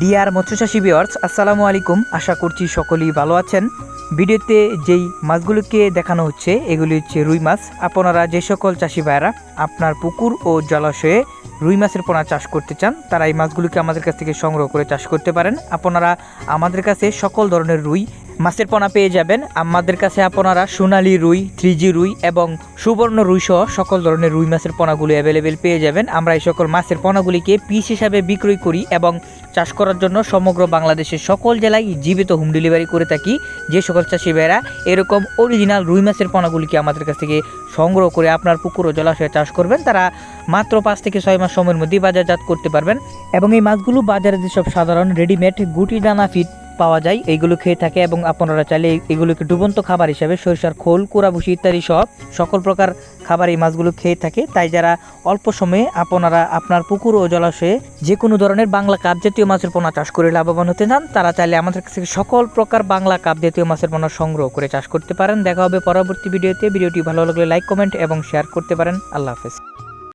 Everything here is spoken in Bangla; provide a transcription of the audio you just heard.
ডিয়ার মৎস্যচাষী বিয়ার্স আসসালামু আলাইকুম। আশা করছি সকলেই ভালো আছেন। ভিডিওতে যেই মাছগুলোকে দেখানো হচ্ছে, এগুলি হচ্ছে রুই মাছ। আপনারা যে সকল চাষি ভাইরা আপনার পুকুর ও জলাশয়ে রুই মাছের পোনা চাষ করতে চান, তারা এই মাছগুলোকে আমাদের কাছ থেকে সংগ্রহ করে চাষ করতে পারেন। আপনারা আমাদের কাছে সকল ধরনের রুই মাছের পোনা পেয়ে যাবেন। আমাদের কাছে আপনারা সোনালি রুই থ্রিজি রুই এবং সুবর্ণ রুই সহ সকল ধরনের রুই মাছের পোনাগুলি অ্যাভেলেবেল পেয়ে যাবেন। আমরা এই সকল মাছের পোনাগুলিকে পিস হিসাবে বিক্রয় করি এবং চাষ করার জন্য সমগ্র বাংলাদেশের সকল জেলায় জীবিত হোম ডেলিভারি করে থাকি। যে সকল চাষি ভাইরা এরকম অরিজিনাল রুই মাছের পোনাগুলিকে আমাদের কাছ থেকে সংগ্রহ করে আপনার পুকুর ও জলাশয়ে চাষ করবেন, তারা মাত্র পাঁচ থেকে ছয় মাস সময়ের মধ্যেই বাজারজাত করতে পারবেন এবং এই মাছগুলো বাজারে যেসব সাধারণ রেডিমেড গুটি দানা ফিট পাওয়া যায়, এইগুলো খেয়ে থাকে এবং আপনারা চাইলে এগুলোকে ডুবন্ত খাবার হিসাবে সরিষার খোল, কুড়াবুসি ইত্যাদি সহ সকল প্রকার খাবার এই মাছগুলো খেয়ে থাকে। তাই যারা অল্প সময়ে আপনারা আপনার পুকুর ও জলাশয়ে যে কোনো ধরনের বাংলা কাপ জাতীয় মাছের পোনা চাষ করে লাভবান হতে চান, তারা চাইলে আমাদের কাছ থেকে সকল প্রকার বাংলা কাপ জাতীয় মাছের পোনা সংগ্রহ করে চাষ করতে পারেন। দেখা হবে পরবর্তী ভিডিওতে। ভিডিওটি ভালো লাগলে লাইক, কমেন্ট এবং শেয়ার করতে পারেন। আল্লাহ হাফেজ।